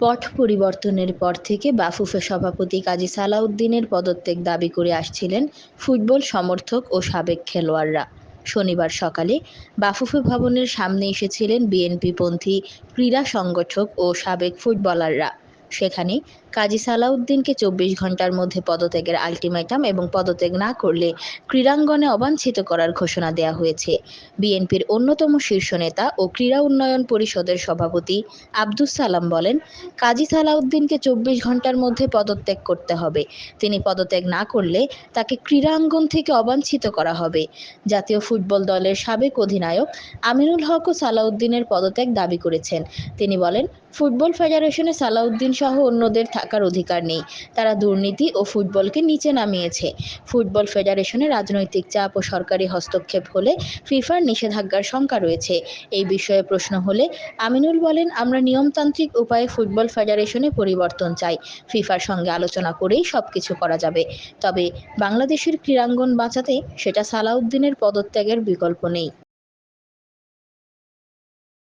পট পরিবর্তনের পর থেকে বাফুফে সভাপতি কাজী সালাউদ্দিনের পদত্যাগ দাবি করে আসছিলেন ফুটবল সমর্থক ও সাবেক খেলোয়াড়রা। শনিবার সকালে বাফুফে ভবনের সামনে এসেছিলেন বিএনপিপন্থী ক্রীড়া সংগঠক ও সাবেক ফুটবলাররা। সেখানে কাজী সালাউদ্দিনকে চব্বিশ ঘণ্টার মধ্যে পদত্যাগের আলটিমেটাম এবং পদত্যাগ না করলে ক্রীড়াঙ্গনে অবাঞ্ছিত করার ঘোষণা দেওয়া হয়েছে। বিএনপির অন্যতম শীর্ষ নেতা ও ক্রীড়া উন্নয়ন পরিষদের সভাপতি আব্দুস সালাম বলেন, কাজী সালাউদ্দিনকে চব্বিশ ঘণ্টার মধ্যে পদত্যাগ করতে হবে। তিনি পদত্যাগ না করলে তাকে ক্রীড়াঙ্গন থেকে অবাঞ্ছিত করা হবে। জাতীয় ফুটবল দলের সাবেক অধিনায়ক আমিনুল হক ও সালাউদ্দিনের পদত্যাগ দাবি করেছেন। তিনি বলেন, ফুটবল ফেডারেশনে সালাউদ্দিন সহ অন্যদের থাকার অধিকার নেই। তারা দুর্নীতি ও ফুটবলকে নিচে নামিয়েছে। ফুটবল ফেডারেশনে রাজনৈতিক চাপ ও সরকারি হস্তক্ষেপ হলে ফিফার নিষেধাজ্ঞার শঙ্কা রয়েছে। এই বিষয়ে প্রশ্ন হলে আমিনুল বলেন, আমরা নিয়মতান্ত্রিক উপায়ে ফুটবল ফেডারেশনে পরিবর্তন চাই। ফিফার সঙ্গে আলোচনা করেই সব কিছু করা যাবে। তবে বাংলাদেশের ক্রীড়াঙ্গন বাঁচাতে সেটা সালাউদ্দিনের পদত্যাগের বিকল্প নেই।